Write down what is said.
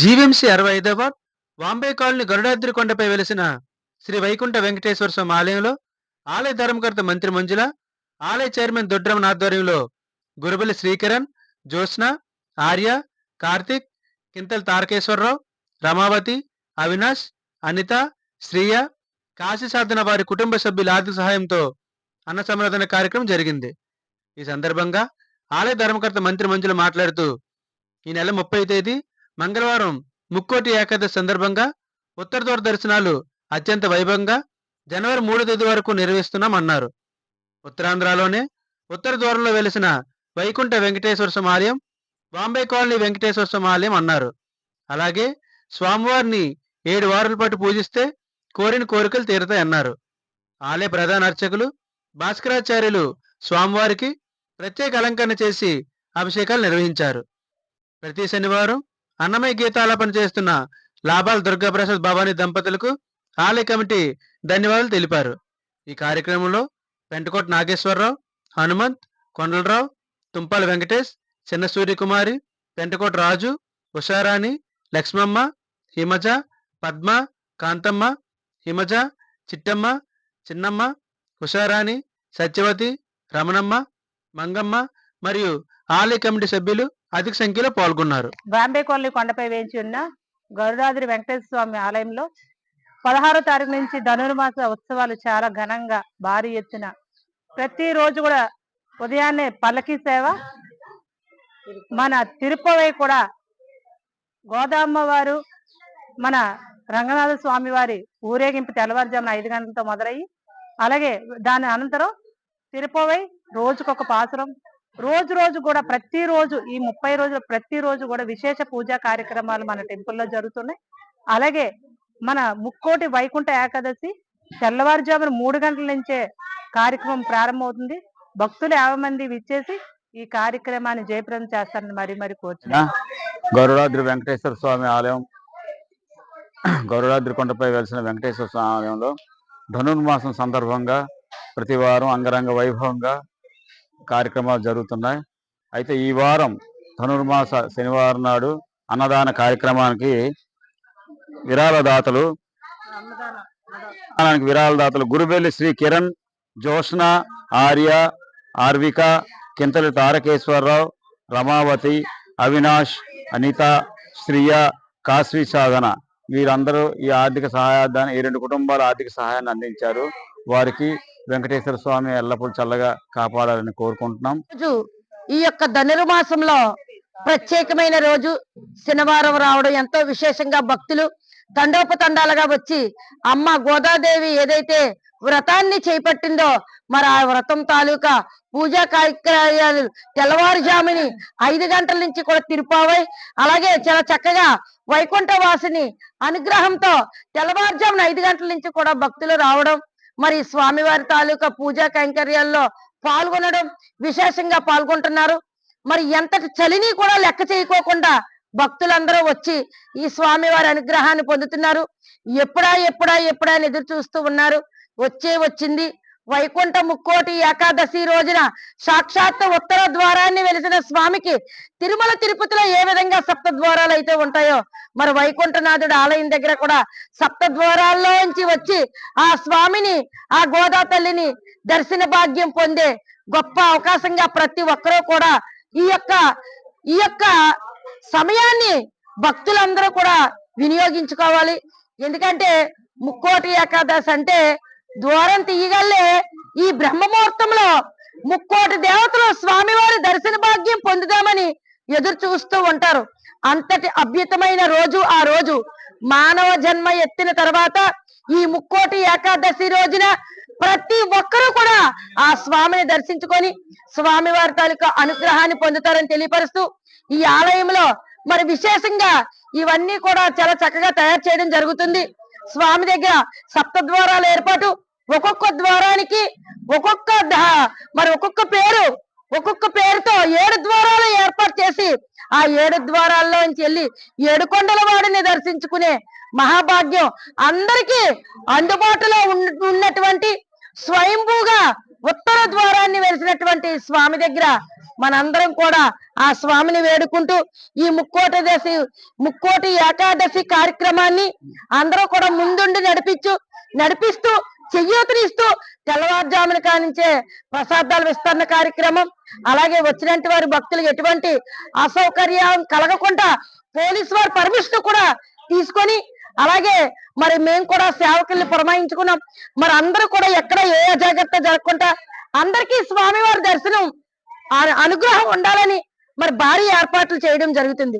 GVMC అరవై ఐదవ Vambay colony Garudadri కొండపై వెలిసిన శ్రీ వైకుంఠ వెంకటేశ్వర స్వామి ఆలయంలో ఆలయ ధర్మకర్త మంత్రి మంజుల ఆలయ చైర్మన్ దొడ్రమన్ ఆధ్వర్యంలో గురుబలి శ్రీకరణ్ జ్యోత్స్న ఆర్య కార్తిక్ కింతల్ తారకేశ్వరరావు రమావతి అవినాష్ అనిత శ్రీయ కాశీ సాధన వారి కుటుంబ సభ్యుల ఆర్థిక సహాయంతో అన్న సంవర్ధన కార్యక్రమం జరిగింది. ఈ సందర్భంగా ఆలయ ధర్మకర్త మంత్రి మంజుల మాట్లాడుతూ ఈ నెల ముప్పై తేదీ మంగళవారం ముక్కోటి ఏకాదశి సందర్భంగా ఉత్తర ద్వార దర్శనాలు అత్యంత వైభవంగా జనవరి మూడో తేదీ వరకు నిర్వహిస్తున్నామన్నారు. ఉత్తరాంధ్రలోనే ఉత్తర ద్వారంలో వెలిసిన వైకుంఠ వెంకటేశ్వర స్వామి ఆలయం బాంబే కాలనీ వెంకటేశ్వర స్వామి ఆలయం అన్నారు. అలాగే స్వామివారిని ఏడు వారాల పాటు పూజిస్తే కోరిన కోరికలు తీరుతాయన్నారు. ఆలయ ప్రధాన అర్చకులు భాస్కరాచార్యులు స్వామివారికి ప్రత్యేక అలంకరణ చేసి అభిషేకాలు నిర్వహించారు. ప్రతి శనివారం అన్నమయ్య గీతాలాపన చేస్తున్న లాభాల దుర్గాప్రసాద్ భవానీ దంపతులకు ఆలయ కమిటీ ధన్యవాదాలు తెలిపారు. ఈ కార్యక్రమంలో పెంటకోట నాగేశ్వరరావు హనుమంత్ కొండలరావు తుంపాల వెంకటేష్ చిన్న సూర్యకుమారి పెంటకోట రాజు ఉషారాణి లక్ష్మమ్మ హిమజ పద్మ కాంతమ్మ హిమజ చిట్టమ్మ చిన్నమ్మ ఉషారాణి సత్యవతి రమణమ్మ మంగమ్మ మరియు ఆలయ కమిటీ సభ్యులు అధిక సంఖ్యలో పాల్గొన్నారు. బాంబే కాలనీ కొండపై వేయించి ఉన్న గరుడాద్రి వెంకటేశ్వర స్వామి ఆలయంలో పదహారో తారీఖు నుంచి ధనుర్మాస ఉత్సవాలు చాలా ఘనంగా భారీ ఎత్తున ప్రతిరోజు కూడా ఉదయాన్నే పల్లకి సేవ మన తిరుపతి కూడా గోదామ్మ వారు మన రంగనాథ స్వామి వారి ఊరేగింపు తెల్లవారుజామున ఐదు గంటలతో మొదలయ్యి అలాగే దాని అనంతరం తిరుపతి రోజుకొక పాసురం రోజు రోజు కూడా ప్రతిరోజు ఈ ముప్పై రోజులు ప్రతిరోజు కూడా విశేష పూజా కార్యక్రమాలు మన టెంపుల్లో జరుగుతున్నాయి. అలాగే మన ముక్కోటి వైకుంఠ ఏకాదశి తెల్లవారుజామున మూడు గంటల నుంచే కార్యక్రమం ప్రారంభమవుతుంది. భక్తులు యాభై మంది విచ్చేసి ఈ కార్యక్రమాన్ని జయప్రదం చేస్తారని మరి మరి కోరుచున్నాను గౌరవాద్రి వెంకటేశ్వర స్వామి ఆలయం గౌరవాద్రి కొండపై వెలిసిన వెంకటేశ్వర స్వామి ఆలయంలో ధనుర్మాసం సందర్భంగా ప్రతి వారం అంగరంగ వైభవంగా కార్యక్రమాలు జరుగుతున్నాయి. అయితే ఈ వారం ధనుర్మాస శనివారం నాడు అన్నదాన కార్యక్రమానికి విరాళదాతలు అన్నదానానికి విరాళదాతలు గురుబెల్లి శ్రీ కిరణ్ జోష్న ఆర్య ఆర్విక కింతలి తారకేశ్వరరావు రమావతి అవినాష్ అనిత శ్రియ కాశ్వీ సాధన. వీరందరూ ఈ ఆర్థిక సహాయాన్ని ఈ రెండు కుటుంబాల ఆర్థిక సహాయాన్ని అందించారు. వారికి వెంకటేశ్వర స్వామి ఎల్లప్పుడూ చల్లగా కాపాడాలని కోరుకుంటున్నాం. రోజు ఈ యొక్క ధనుర్మాసంలో ప్రత్యేకమైన రోజు శనివారం రావడం ఎంతో విశేషంగా భక్తులు తండోపతండాలుగా వచ్చి అమ్మ గోదాదేవి ఏదైతే వ్రతాన్ని చేపట్టిందో మరి ఆ వ్రతం తాలూకా పూజా కార్యక్రమాలు తెల్లవారుజాముని ఐదు గంటల నుంచి కూడా తిరుపావై అలాగే చాలా చక్కగా వైకుంఠ వాసిని అనుగ్రహంతో తెల్లవారుజామున ఐదు గంటల నుంచి కూడా భక్తులు రావడం మరి స్వామివారి తాలూకా పూజా కైంకర్యాల్లో పాల్గొనడం విశేషంగా పాల్గొంటున్నారు. మరి ఎంతటి చలిని కూడా లెక్క చేయకోకుండా భక్తులందరూ వచ్చి ఈ స్వామివారి అనుగ్రహాన్ని పొందుతున్నారు. ఎప్పుడా ఎప్పుడా ఎప్పుడా అని ఎదురు చూస్తూ ఉన్నారు. వచ్చే వచ్చింది. వైకుంఠ ముక్కోటి ఏకాదశి రోజున సాక్షాత్ ఉత్తర ద్వారాన్ని వెలిసిన స్వామికి తిరుమల తిరుపతిలో ఏ విధంగా సప్త ద్వారాలు అయితే ఉంటాయో మరి వైకుంఠనాథుడు ఆలయం దగ్గర కూడా సప్త ద్వారాల్లోంచి వచ్చి ఆ స్వామిని ఆ గోదా తల్లిని దర్శన భాగ్యం పొందే గొప్ప అవకాశంగా ప్రతి ఒక్కరూ కూడా ఈ యొక్క ఈ యొక్క సమయాన్ని భక్తులందరూ కూడా వినియోగించుకోవాలి. ఎందుకంటే ముక్కోటి ఏకాదశి అంటే ద్వారం తీయగల్లే ఈ బ్రహ్మముహూర్తంలో ముక్కోటి దేవతలు స్వామివారి దర్శన భాగ్యం పొందుదామని ఎదురు చూస్తూ ఉంటారు. అంతటి అభ్యుతమైన రోజు ఆ రోజు. మానవ జన్మ ఎత్తిన తర్వాత ఈ ముక్కోటి ఏకాదశి రోజున ప్రతి ఒక్కరూ కూడా ఆ స్వామిని దర్శించుకొని స్వామివారి తాలూకా అనుగ్రహాన్ని పొందుతారని తెలియపరుస్తూ ఈ ఆలయంలో మరి విశేషంగా ఇవన్నీ కూడా చాలా చక్కగా తయారు చేయడం జరుగుతుంది. స్వామి దగ్గర సప్త ద్వారాల ఏర్పాటు ఒక్కొక్క ద్వారానికి ఒక్కొక్క మరి ఒక్కొక్క పేరు ఒక్కొక్క పేరుతో ఏడు ద్వారాలు ఏర్పాటు చేసి ఆ ఏడు ద్వారాల్లో నుంచి వెళ్ళి ఏడు కొండల వాడిని దర్శించుకునే మహాభాగ్యం అందరికీ అందుబాటులో ఉన్న- ఉన్నటువంటి స్వయంభూగా ఉత్తర ద్వారాన్ని వెలిసినటువంటి స్వామి దగ్గర మనందరం కూడా ఆ స్వామిని వేడుకుంటూ ఈ ముక్కోటి దశి ముక్కోటి ఏకాదశి కార్యక్రమాన్ని అందరూ కూడా ముందుండి నడిపించు నడిపిస్తూ చెయ్యూతనిస్తూ తెల్లవారుజామున కానించే ప్రసాదాల విస్తరణ కార్యక్రమం అలాగే వచ్చినటువంటి వారి భక్తులకు ఎటువంటి అసౌకర్యం కలగకుండా పోలీసు వారి పర్మిషన్ కూడా తీసుకొని అలాగే మరి మేము కూడా సేవకుల్ని పురమాయించుకున్నాం. మరి అందరూ కూడా ఎక్కడ ఏ అజాగ్రత్త జరగకుండా అందరికీ స్వామివారి దర్శనం అనుగ్రహం ఉండాలని మరి భారీ ఏర్పాట్లు చేయడం జరుగుతుంది.